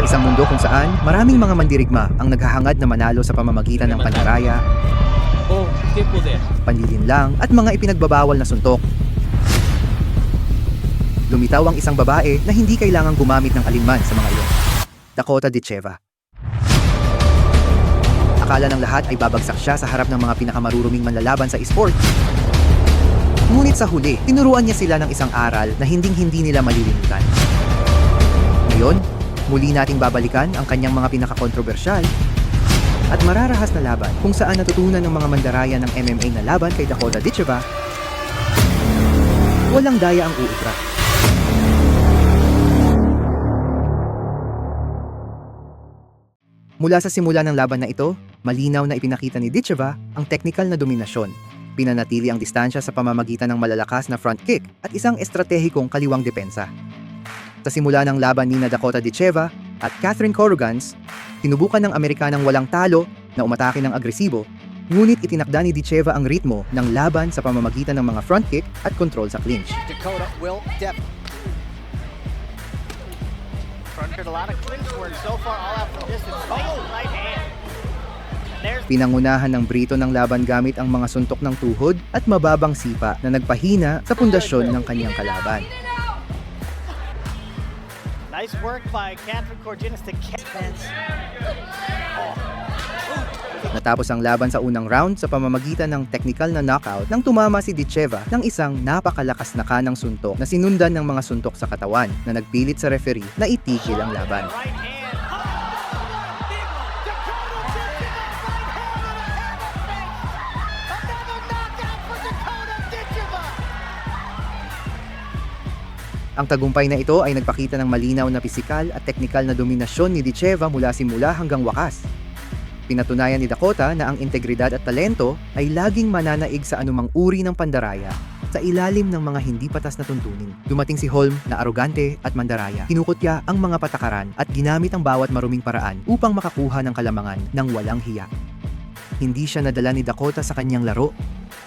Sa isang mundo kung saan maraming mga mandirigma ang naghahangad na manalo sa pamamagitan ng pandaraya, Oh, panlilinlang at mga ipinagbabawal na suntok. Lumitaw ang isang babae na hindi kailangang gumamit ng alinman sa mga iyon. Dakota Dicheva. Akala ng lahat ay babagsak siya sa harap ng mga pinakamaruruming manlalaban sa esport. Ngunit sa huli, tinuruan niya sila ng isang aral na hinding-hindi nila malilimutan. Ngayon, muli nating babalikan ang kanyang mga pinakakontrobersyal at mararahas na laban kung saan natutunan ng mga mandaraya ng MMA na laban kay Dakota Dicheva, walang daya ang uubra. Mula sa simula ng laban na ito, malinaw na ipinakita ni Dicheva ang technical na dominasyon. Pinanatili ang distansya sa pamamagitan ng malalakas na front kick at isang estratehikong kaliwang depensa. Sa simula ng laban ni Dakota Dicheva at Catherine Corrigans, tinubukan ng Amerikanang walang talo na umatake ng agresibo, ngunit itinakda ni Dicheva ang ritmo ng laban sa pamamagitan ng mga front kick at control sa clinch. Dakota will def. Fronted a lot of clinch work so far, all out from distance. Oh, right hand. There's Pinangunahan ng Brito ng laban gamit ang mga suntok ng tuhod at mababang sipa na nagpahina sa pundasyon ng kanyang kalaban. Nice work by Catherine Corginis to catch. Natapos ang laban sa unang round sa pamamagitan ng technical na knockout nang tumama si Dicheva ng isang napakalakas na kanang suntok na sinundan ng mga suntok sa katawan na nagpilit sa referee na itigil ang laban. Right hand. Ang tagumpay na ito ay nagpakita ng malinaw na pisikal at teknikal na dominasyon ni Dicheva mula simula hanggang wakas. Pinatunayan ni Dakota na ang integridad at talento ay laging mananaig sa anumang uri ng pandaraya sa ilalim ng mga hindi patas na tuntunin. Dumating si Holm na arogante at mandaraya. Kinukutya ang mga patakaran at ginamit ang bawat maruming paraan upang makakuha ng kalamangan ng walang hiya. Hindi siya nadala ni Dakota sa kanyang laro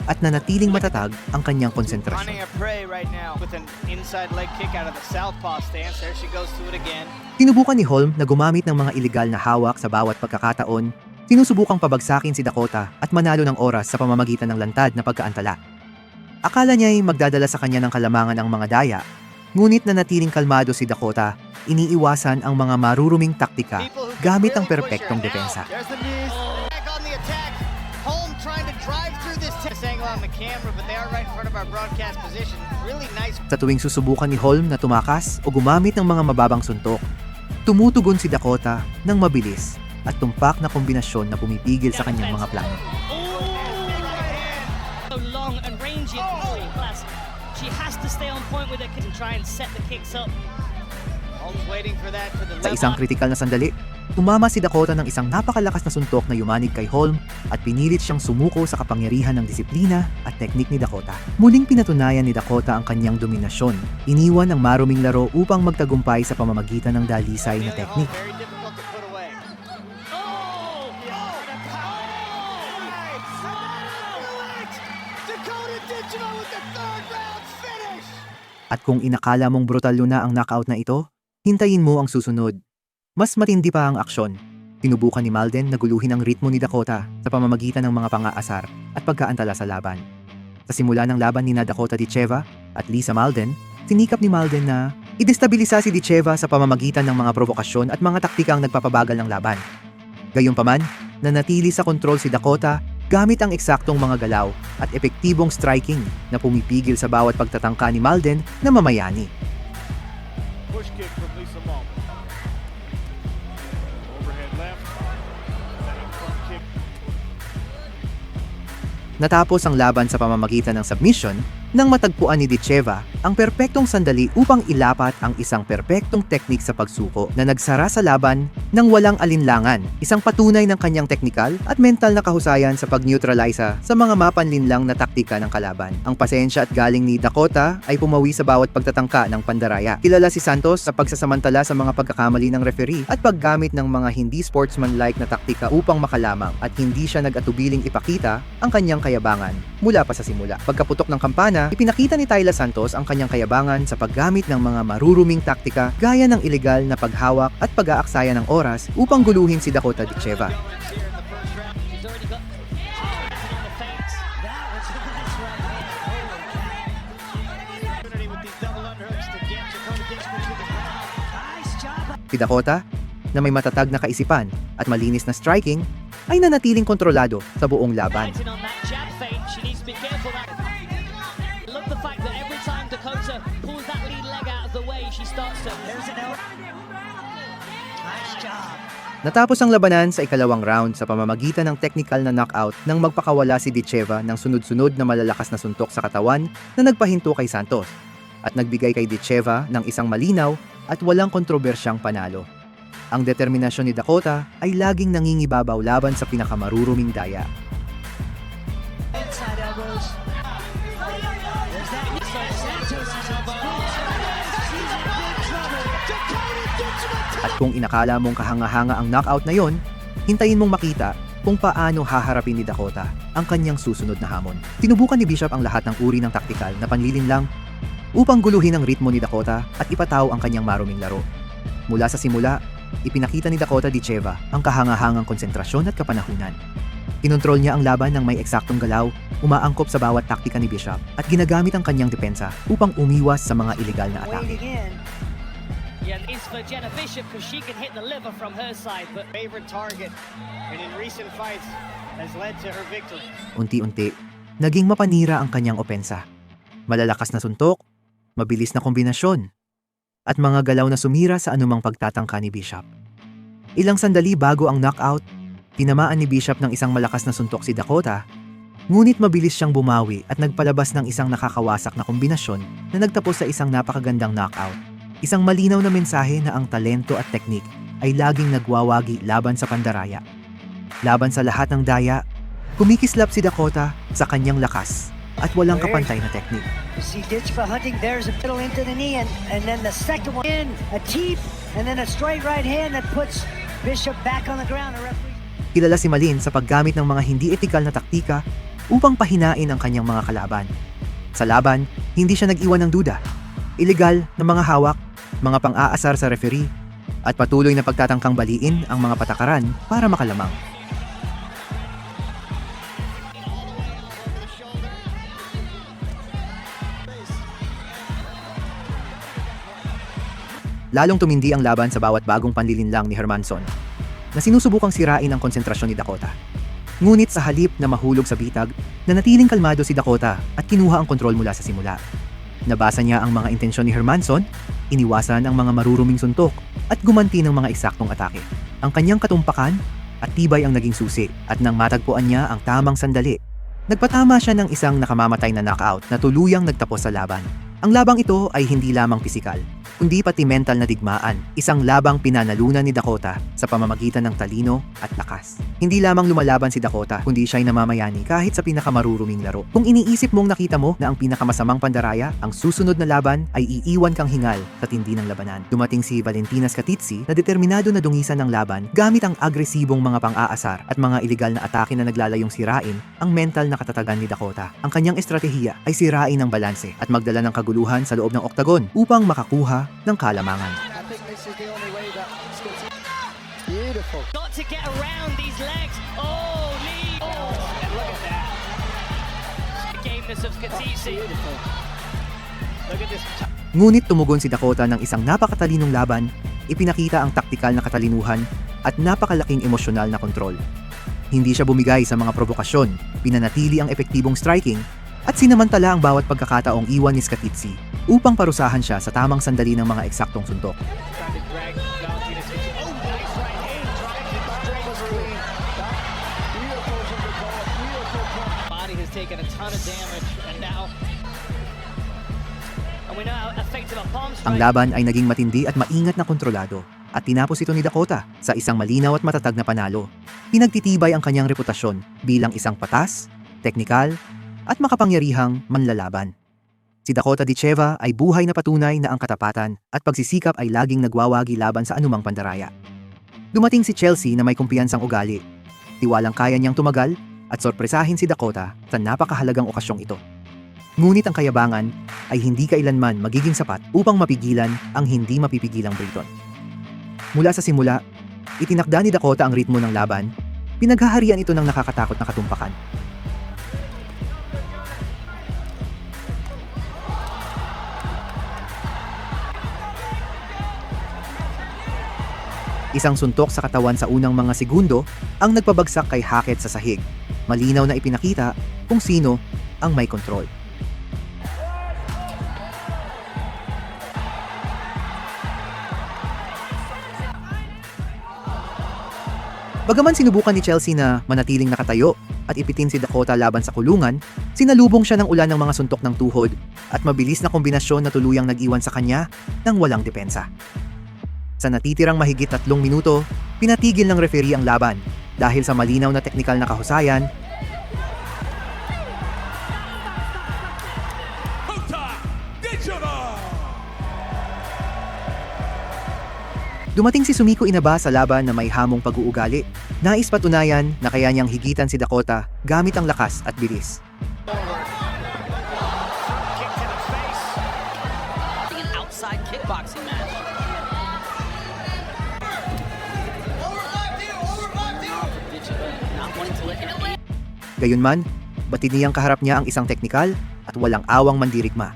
at nanatiling matatag ang kanyang konsentrasyon. Tinubukan ni Holm na gumamit ng mga ilegal na hawak sa bawat pagkakataon, sinusubukang pabagsakin si Dakota at manalo ng oras sa pamamagitan ng lantad na pagkaantala. Akala niya ay magdadala sa kanya ng kalamangan ang mga daya, ngunit nanatiling kalmado si Dakota, iniiwasan ang mga maruruming taktika gamit ang perpektong depensa. Sa tuwing susubukan ni Holm na tumakas o gumamit ng mga mababang suntok, tumutugon si Dakota ng mabilis at tumpak na kombinasyon na pumipigil sa kanyang mga plano. the Sa isang kritikal na sandali, tumama si Dakota ng isang napakalakas na suntok na yumanig kay Holm at pinilit siyang sumuko sa kapangyarihan ng disiplina at teknik ni Dakota. Muling pinatunayan ni Dakota ang kanyang dominasyon. Iniwan ang maruming laro upang magtagumpay sa pamamagitan ng dalisay na teknik. At kung inakala mong brutal yun na ang knockout na ito, hintayin mo ang susunod. Mas matindi pa ang aksyon. Tinubukan ni Malden na guluhin ang ritmo ni Dakota sa pamamagitan ng mga pangaasar at pagkaantala sa laban. Sa simula ng laban ni na Dakota Dicheva at Lisa Malden, sinikap ni Malden na idestabilisa si Dicheva sa pamamagitan ng mga provokasyon at mga taktikang nagpapabagal ng laban. Gayunpaman, nanatili sa kontrol si Dakota gamit ang eksaktong mga galaw at epektibong striking na pumipigil sa bawat pagtatangka ni Malden na mamayani. Push kick from Lisa Malden. Natapos ang laban sa pamamagitan ng submission nang matagpuan ni Dicheva ang perpektong sandali upang ilapat ang isang perpektong teknik sa pagsuko na nagsara sa laban ng walang alinlangan, isang patunay ng kanyang teknikal at mental na kahusayan sa pag-neutralisa sa mga mapanlinlang na taktika ng kalaban. Ang pasensya at galing ni Dakota ay pumawi sa bawat pagtatangka ng pandaraya. Kilala si Santos sa pagsasamantala sa mga pagkakamali ng referee at paggamit ng mga hindi sportsmanlike na taktika upang makalamang at hindi siya nag-atubiling ipakita ang kanyang kayabangan mula pa sa simula. Pagkaputok ng kampana, ipinakita ni Tayla Santos ang kanyang kayabangan sa paggamit ng mga maruruming taktika gaya ng ilegal na paghawak at pag-aaksaya ng oras upang guluhin si Dakota Dicheva. Si Dakota, na may matatag na kaisipan at malinis na striking, ay nanatiling kontrolado sa buong laban. Natapos ang labanan sa ikalawang round sa pamamagitan ng technical na knockout nang magpakawala si Dicheva ng sunod-sunod na malalakas na suntok sa katawan na nagpahinto kay Santos at nagbigay kay Dicheva ng isang malinaw at walang kontrobersyang panalo. Ang determinasyon ni Dakota ay laging nangingibabaw laban sa pinakamaruruming daya. At kung inakala mong kahanga-hanga ang knockout na yon, hintayin mong makita kung paano haharapin ni Dakota ang kanyang susunod na hamon. Tinubukan ni Bishop ang lahat ng uri ng taktikal na panlilinlang upang guluhin ang ritmo ni Dakota at ipataw ang kanyang maruming laro. Mula sa simula, ipinakita ni Dakota Dicheva ang kahangahangang konsentrasyon at kapanahunan. Kinontrol niya ang laban ng may eksaktong galaw, umaangkop sa bawat taktika ni Bishop at ginagamit ang kanyang depensa upang umiwas sa mga ilegal na atake. Yeah, it's for Jenna Bishop because she can hit the liver from her side, but Favorite target, and in recent fights has led to her victory. Unti-unti, naging mapanira ang kanyang opensa. Malalakas na suntok, mabilis na kombinasyon, at mga galaw na sumira sa anumang pagtatangka ni Bishop. Ilang sandali bago ang knockout, tinamaan ni Bishop ng isang malakas na suntok si Dakota, ngunit mabilis siyang bumawi at nagpalabas ng isang nakakawasak na kombinasyon na nagtapos sa isang napakagandang knockout. Isang malinaw na mensahe na ang talento at teknik ay laging nagwawagi laban sa pandaraya. Laban sa lahat ng daya, kumikislap si Dakota sa kanyang lakas at walang kapantay na teknik. See Ditchba hunting, there's a middle into the knee, and, and then the second one in, a teep, and then a straight right hand that puts Bishop back on the ground. The referee Kilala si Malin sa paggamit ng mga hindi etikal na taktika upang pahinain ang kanyang mga kalaban. Sa laban, hindi siya nag-iwan ng duda. Ilegal na mga hawak, mga pang-aasar sa referee, at patuloy na pagtatangkang baliin ang mga patakaran para makalamang. Lalong tumindi ang laban sa bawat bagong panlilinlang ni Hermanson na sinusubukang sirain ang konsentrasyon ni Dakota. Ngunit sa halip na mahulog sa bitag, nanatiling kalmado si Dakota at kinuha ang kontrol mula sa simula. Nabasa niya ang mga intensyon ni Hermanson, iniwasan ang mga maruruming suntok, at gumanti ng mga eksaktong atake. Ang kanyang katumpakan at tibay ang naging susi at nang matagpuan niya ang tamang sandali, nagpatama siya ng isang nakamamatay na knockout na tuluyang nagtapos sa laban. Ang labang ito ay hindi lamang pisikal, kundi pati mental na digmaan, isang labang pinanalunan ni Dakota sa pamamagitan ng talino at lakas. Hindi lamang lumalaban si Dakota, kundi siya'y namamayani kahit sa pinakamaruruming laro. Kung iniisip mong nakita mo na ang pinakamasamang pandaraya, ang susunod na laban ay iiwan kang hingal sa tindi ng labanan. Dumating si Valentina Skatitsi na determinado na dungisan ng laban gamit ang agresibong mga pang-aasar at mga ilegal na atake na naglalayong sirain ang mental na katatagan ni Dakota. Ang kanyang estratehiya ay sirain ang balanse at magdala ng kaguluhan sa loob ng oktagon upang makakuha ng kalamangan. got to get around these legs. Oh. Oh, look at that. The gameness of Katisi. Look at this. Ngunit tumugon si Dakota ng isang napakatalinong laban, ipinakita ang taktikal na katalinuhan at napakalaking emosyonal na kontrol. Hindi siya bumigay sa mga provokasyon, pinanatili ang epektibong striking, at sinamantala ang bawat pagkakataong iwan ni Skatitsi upang parusahan siya sa tamang sandali ng mga eksaktong suntok. Taken a ton of damage, and now. Ang laban ay naging matindi at maingat na kontrolado at tinapos ito ni Dakota sa isang malinaw at matatag na panalo. Pinagtitibay ang kanyang reputasyon bilang isang patas, teknikal, at makapangyarihang manlalaban. Si Dakota Dicheva ay buhay na patunay na ang katapatan at pagsisikap ay laging nagwawagi laban sa anumang pandaraya. Dumating si Chelsea na may kumpiyansang ugali. Tiwalang kaya niyang tumagal at sorpresahin si Dakota sa napakahalagang okasyong ito. Ngunit ang kayabangan ay hindi kailanman magiging sapat upang mapigilan ang hindi mapipigilang Briton. Mula sa simula, itinakda ni Dakota ang ritmo ng laban, pinaghaharian ito ng nakakatakot na katumpakan. Isang suntok sa katawan sa unang mga segundo ang nagpabagsak kay Hackett sa sahig. Malinaw na ipinakita kung sino ang may kontrol. Bagaman sinubukan ni Chelsea na manatiling nakatayo at ipitin si Dakota laban sa kulungan, sinalubong siya ng ulan ng mga suntok ng tuhod at mabilis na kombinasyon na tuluyang nag-iwan sa kanya ng walang depensa. Sa natitirang mahigit tatlong minuto, pinatigil ng referee ang laban dahil sa malinaw na teknikal na kahusayan Dumating si Sumiko Inaba sa laban na may hamong pag-uugali. Nais patunayan na kaya niyang higitan si Dakota gamit ang lakas at bilis. Gayunman, batid niyang kaharap niya ang isang teknikal at walang awang mandirigma.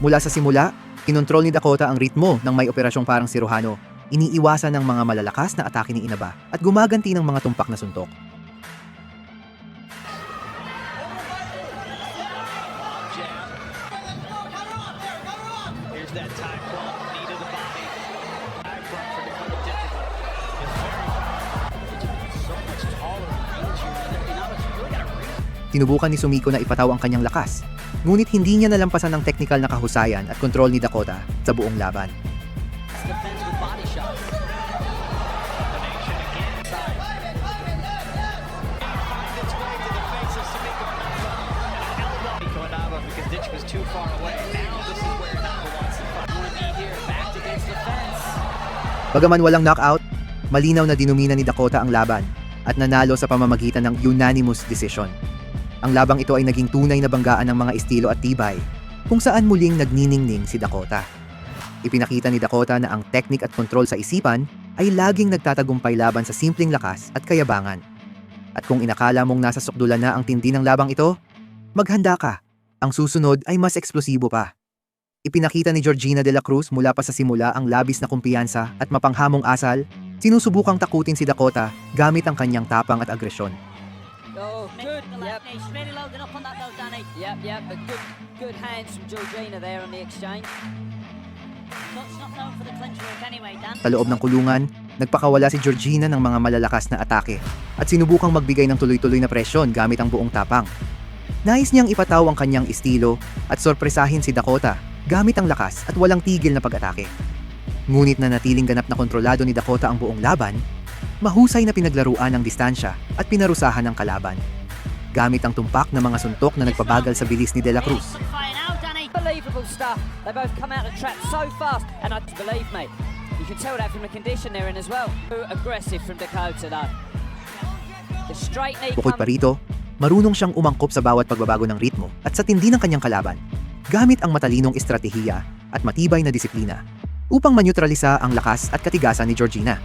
Mula sa simula, kinontrol ni Dakota ang ritmo ng may operasyong parang si Rohano. Iniiwasan ng mga malalakas na atake ni Inaba at gumaganti ng mga tumpak na suntok. Reach Tinubukan ni Sumiko na ipataw ang kanyang lakas, ngunit hindi niya nalampasan ng teknikal na kahusayan at kontrol ni Dakota sa buong laban. Bagaman walang knockout, malinaw na dinumina ni Dakota ang laban at nanalo sa pamamagitan ng unanimous decision. Ang labang ito ay naging tunay na banggaan ng mga estilo at tibay, kung saan muling nagniningning si Dakota. Ipinakita ni Dakota na ang teknik at kontrol sa isipan ay laging nagtatagumpay laban sa simpleng lakas at kayabangan. At kung inakala mong nasa sukdulan na ang tindi ng labang ito, maghanda ka. Ang susunod ay mas eksplosibo pa. Ipinakita ni Georgina de la Cruz mula pa sa simula ang labis na kumpiyansa at mapanghamong asal, sinusubukang takutin si Dakota gamit ang kanyang tapang at agresyon. Oh, good. The Yep. she's really loading up on that though, Danny. Yep, yep. But good, good hands from Georgina there on the exchange. Sa loob ng kulungan, nagpakawala si Georgina ng mga malalakas na atake at sinubukang magbigay ng tuloy-tuloy na presyon gamit ang buong tapang. Nais niyang ipataw ang kanyang estilo at sorpresahin si Dakota gamit ang lakas at walang tigil na pag-atake. Ngunit na natiling ganap na kontrolado ni Dakota ang buong laban, mahusay na pinaglaruan ang distansya at pinarusahan ng kalaban. Gamit ang tumpak na mga suntok na nagpabagal sa bilis ni De La Cruz. Some fire now, Danny. Unbelievable stuff. They both come out of the trap so fast, and I believe me, you can tell that from the condition they're in as well. Too aggressive from Dakota though. The straight knee Bukod pa rito, marunong siyang umangkop sa bawat pagbabago ng ritmo at sa tindi ng kanyang kalaban, gamit ang matalinong estratehiya at matibay na disiplina upang manyutralisa ang lakas at katigasan ni Georgina.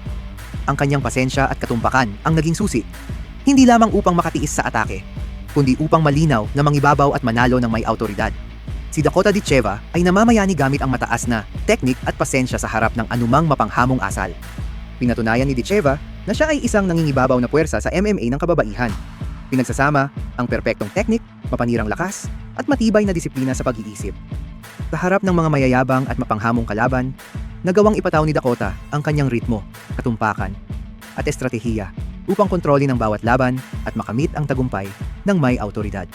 Ang kanyang pasensya at katumpakan ang naging susi, hindi lamang upang makatiis sa atake, kundi upang malinaw na mangibabaw at manalo ng may autoridad. Si Dakota Ditcheva ay namamayani gamit ang mataas na teknik at pasensya sa harap ng anumang mapanghamong asal. Pinatunayan ni Ditcheva na siya ay isang nangingibabaw na puwersa sa MMA ng kababaihan. Pinagsasama ang perpektong teknik, mapanirang lakas, at matibay na disiplina sa pag-iisip. Sa harap ng mga mayayabang at mapanghamong kalaban, nagawang ipataw ni Dakota ang kanyang ritmo, katumpakan, at estratehiya upang kontrolin ang bawat laban at makamit ang tagumpay ng may autoridad.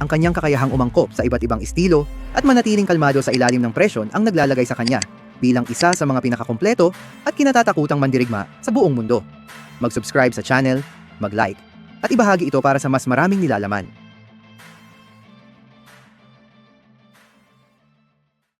Ang kanyang kakayahang umangkop sa iba't ibang estilo at manatiling kalmado sa ilalim ng presyon ang naglalagay sa kanya bilang isa sa mga pinakakumpleto at kinatatakutang mandirigma sa buong mundo. Mag-subscribe sa channel, mag-like, at ibahagi ito para sa mas maraming nilalaman.